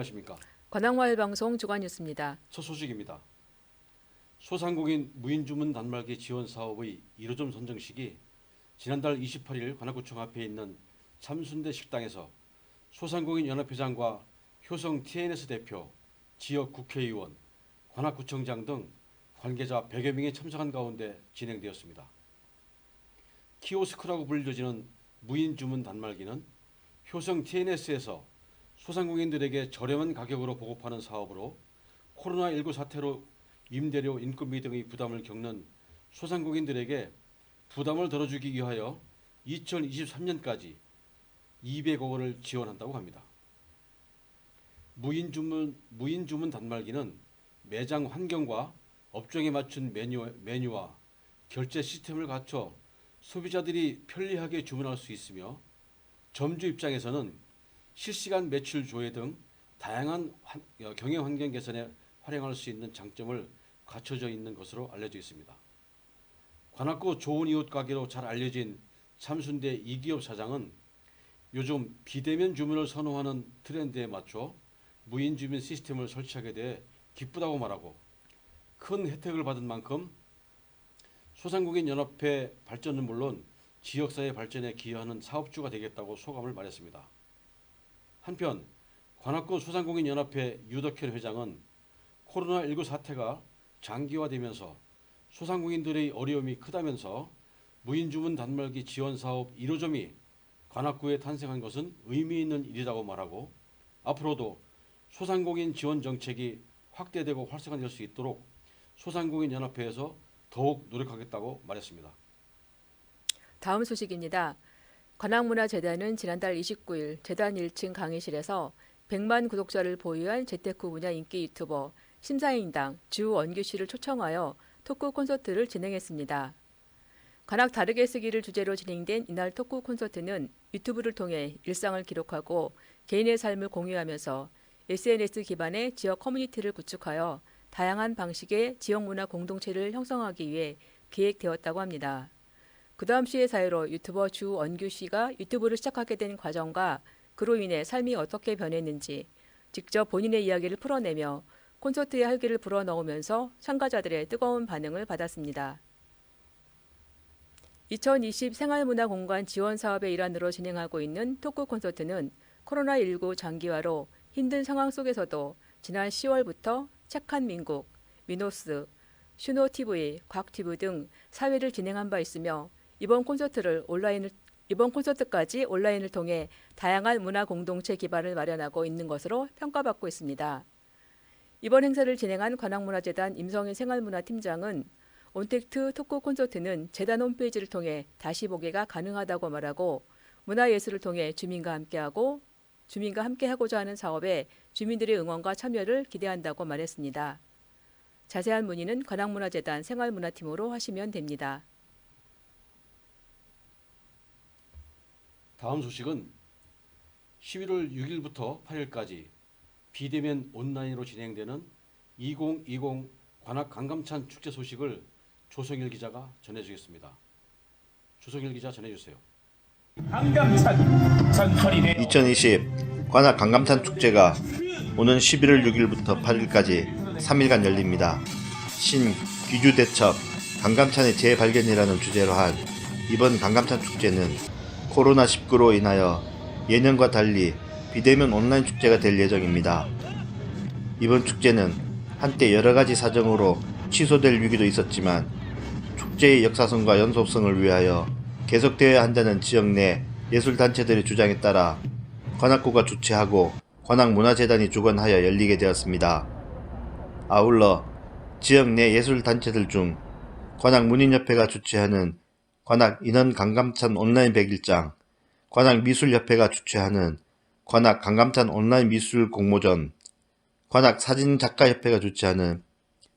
안녕하십니까. 관악마을 방송 주간 뉴스입니다. 첫 소식입니다. 소상공인 무인주문 단말기 지원 사업의 1호점 선정식이 지난달 28일 관악구청 앞에 있는 참순대 식당에서 소상공인 연합회장과 효성 TNS 대표, 지역 국회의원, 관악구청장 등 관계자 100여 명이 참석한 가운데 진행되었습니다. 키오스크라고 불려지는 무인 주문 단말기는 효성 TNS에서 소상공인들에게 저렴한 가격으로 보급하는 사업으로 코로나19 사태로 임대료, 인건비 등의 부담을 겪는 소상공인들에게 부담을 덜어주기 위하여 2023년까지 200억 원을 지원한다고 합니다. 무인 주문 무인 주문 단말기는 매장 환경과 업종에 맞춘 메뉴, 메뉴와 결제 시스템을 갖춰 소비자들이 편리하게 주문할 수 있으며 점주 입장에서는 실시간 매출 조회 등 다양한 환- 어, 경영 환경 개선에 활용할 수 있는 장점을 갖춰져 있는 것으로 알려져 있습니다. 관악구 좋은 이웃 가게로 잘 알려진 참순대 이기업 사장은 요즘 비대면 주문을 선호하는 트렌드에 맞춰 무인 주문 시스템을 설치하게 돼 기쁘다고 말하고 큰 혜택을 받은 만큼 소상공인 연합회 발전은 물론 지역사회 발전에 기여하는 사업주가 되겠다고 소감을 말했습니다. 한편 관악구 소상공인 연합회 유덕현 회장은 코로나19 사태가 장기화되면서 소상공인들의 어려움이 크다면서 무인 주문 단말기 지원 사업 1호점이 관악구에 탄생한 것은 의미 있는 일이라고 말하고 앞으로도 소상공인 지원 정책이 확대되고 활성화될 수 있도록 소상공인 연합회에서 더욱 노력하겠다고 말했습니다. 다음 소식입니다. 관악문화재단은 지난달 29일 재단 1층 강의실에서 100만 구독자를 보유한 재테크 분야 인기 유튜버 심사인당 주원규 씨를 초청하여 토크 콘서트를 진행했습니다. 관악 다르게 쓰기를 주제로 진행된 이날 토크 콘서트는 유튜브를 통해 일상을 기록하고 개인의 삶을 공유하면서 SNS 기반의 지역 커뮤니티를 구축하여 다양한 방식의 지역 문화 공동체를 형성하기 위해 기획되었다고 합니다. 그 다음 시의 사유로 유튜버 주원규 씨가 유튜브를 시작하게 된 과정과 그로 인해 삶이 어떻게 변했는지 직접 본인의 이야기를 풀어내며 콘서트의 활기를 불어넣으면서 참가자들의 뜨거운 반응을 받았습니다. 2020 생활문화공간 지원 사업의 일환으로 진행하고 있는 토크 콘서트는 코로나19 장기화로 힘든 상황 속에서도 지난 10월부터 착한 민국, 미노스, 슈노TV, 곽TV 등 사회를 진행한 바 있으며 이번 콘서트를 온라인을 이번 콘서트까지 온라인을 통해 다양한 문화 공동체 기반을 마련하고 있는 것으로 평가받고 있습니다. 이번 행사를 진행한 관악문화재단 임성인 생활문화팀장은 온택트 토크 콘서트는 재단 홈페이지를 통해 다시 보기가 가능하다고 말하고 문화예술을 통해 주민과 함께하고 주민과 함께하고자 하는 사업에 주민들의 응원과 참여를 기대한다고 말했습니다. 자세한 문의는 관악문화재단 생활문화팀으로 하시면 됩니다. 다음 소식은 11월 6일부터 8일까지 비대면 온라인으로 진행되는 2020 관악 강감찬 축제 소식을 조성일 기자가 전해주겠습니다. 조성일 기자 전해주세요. 한감찬 전설이 2020 관악 강감찬 축제가 오는 11월 6일부터 8일까지 3일간 열립니다. 신 귀주 대첩 강감찬의 재발견이라는 주제로 한 이번 강감찬 축제는 코로나19로 인하여 예년과 달리 비대면 온라인 축제가 될 예정입니다. 이번 축제는 한때 여러 가지 사정으로 취소될 위기도 있었지만 축제의 역사성과 연속성을 위하여 계속되어야 한다는 지역 내 예술단체들의 주장에 따라 관악구가 주최하고 관악문화재단이 주관하여 열리게 되었습니다. 아울러 지역 내 예술단체들 중 관악문인협회가 주최하는 관악 인원 강감찬 온라인 100일장, 관악 미술협회가 주최하는 관악 강감찬 온라인 미술 공모전, 관악 사진작가협회가 주최하는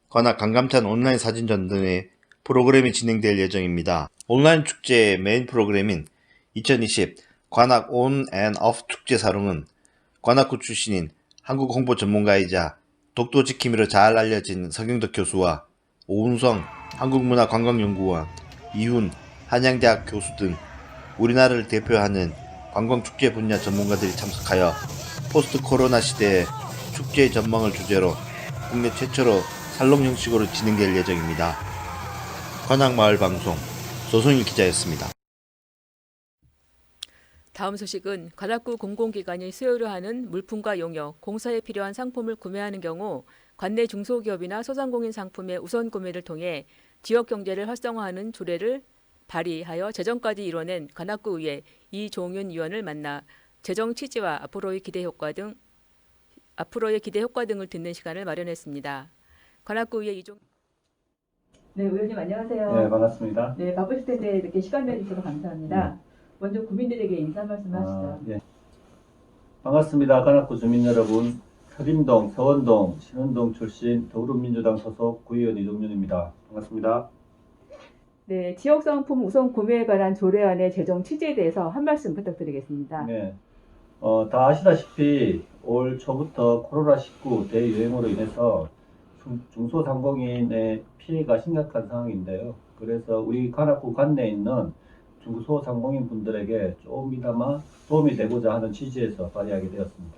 관악 강감찬 온라인 사진전 등의 프로그램이 진행될 예정입니다. 온라인 축제의 메인 프로그램인 2020 관악 온 앤 오프 축제 사롱은 관악구 출신인 한국 홍보 전문가이자 독도 지킴이로 잘 알려진 서경덕 교수와 오은성 한국문화관광연구원, 이훈 한양대학 교수 등 우리나라를 대표하는 관광축제 분야 전문가들이 참석하여 포스트 코로나 시대에 축제의 전망을 주제로 국내 최초로 살롱 형식으로 진행될 예정입니다. 관악마을 방송 조성일 기자였습니다. 다음 소식은 관악구 공공기관이 수요로 하는 물품과 용역, 공사에 필요한 상품을 구매하는 경우 관내 중소기업이나 소상공인 상품의 우선 구매를 통해 지역 경제를 활성화하는 조례를 발의하여 제정까지 이뤄낸 관악구 의회 이종윤 의원을 만나 재정 취지와 앞으로의 기대 효과 등 앞으로의 기대 효과 등을 듣는 시간을 마련했습니다. 관악구 의회 이종 네, 의원님 안녕하세요. 네, 반갑습니다. 네, 바쁘실 텐데 이렇게 시간 내주셔서 감사합니다. 네. 먼저 국민들에게 인사 말씀 하시죠. 아, 예. 반갑습니다. 관악구 주민 여러분. 서림동, 서원동, 신원동 출신 더불어민주당 소속 구의원 이종윤입니다. 반갑습니다. 네, 지역 상품 우선 구매에 관한 조례안의 제정 취지에 대해서 한 말씀 부탁드리겠습니다. 네. 어, 다 아시다시피 올 초부터 코로나19 대유행으로 인해서 중, 중소상공인의 피해가 심각한 상황인데요. 그래서 우리 관악구 관내에 있는 중소상공인 분들에게 조금이나마 도움이 되고자 하는 취지에서 발의하게 되었습니다.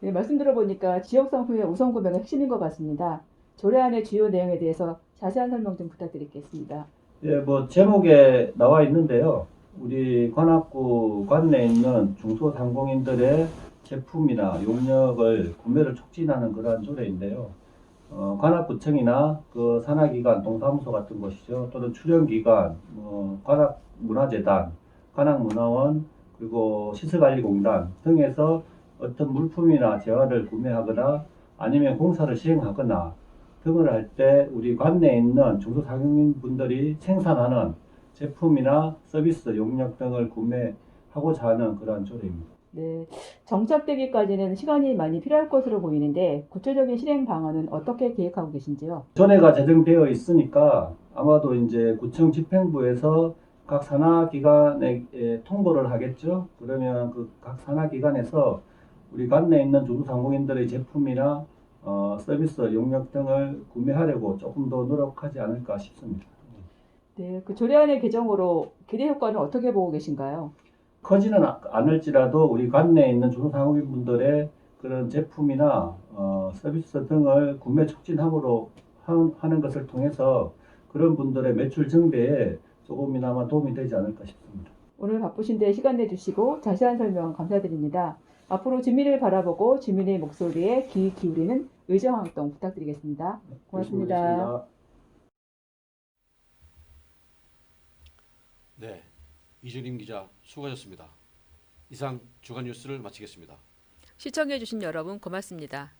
네, 말씀 들어보니까 지역 상품의 우선 구매가 핵심인 것 같습니다. 조례안의 주요 내용에 대해서 자세한 설명 좀 부탁드리겠습니다. 예, 뭐 제목에 나와 있는데요. 우리 관악구 관내에 있는 중소상공인들의 제품이나 용역을 구매를 촉진하는 그러한 조례인데요. 어, 관악구청이나 그 산하기관, 동사무소 같은 곳이죠. 또는 출연기관, 뭐 관악문화재단, 관악문화원, 그리고 시설관리공단 등에서 어떤 물품이나 재화를 구매하거나 아니면 공사를 시행하거나 등을 할때 우리 관내에 있는 중소상인분들이 생산하는 제품이나 서비스, 용역 등을 구매하고자 하는 그러한 조례입니다. 네, 정착되기까지는 시간이 많이 필요할 것으로 보이는데 구체적인 실행 방안은 어떻게 계획하고 계신지요? 전회가 제정되어 있으니까 아마도 이제 구청 집행부에서 각 산하기관에 에, 통보를 하겠죠. 그러면 그 각 산하기관에서 우리 관내에 있는 중소상공인들의 제품이나 어, 서비스, 용역 등을 구매하려고 조금 더 노력하지 않을까 싶습니다. 네, 그 조례안의 개정으로 기대 효과는 어떻게 보고 계신가요? 커지는 아- 않을지라도 우리 관내에 있는 중소상공인분들의 그런 제품이나 어, 서비스 등을 구매 촉진함으로 하- 하는 것을 통해서 그런 분들의 매출 증대에 조금이나마 도움이 되지 않을까 싶습니다. 오늘 바쁘신데 시간 내주시고 자세한 설명 감사드립니다. 앞으로 주민을 바라보고 주민의 목소리에 귀 기울이는 의정활동 부탁드리겠습니다. 고맙습니다. 네, 이준임 기자 수고하셨습니다. 이상 주간 뉴스를 마치겠습니다. 시청해주신 여러분 고맙습니다.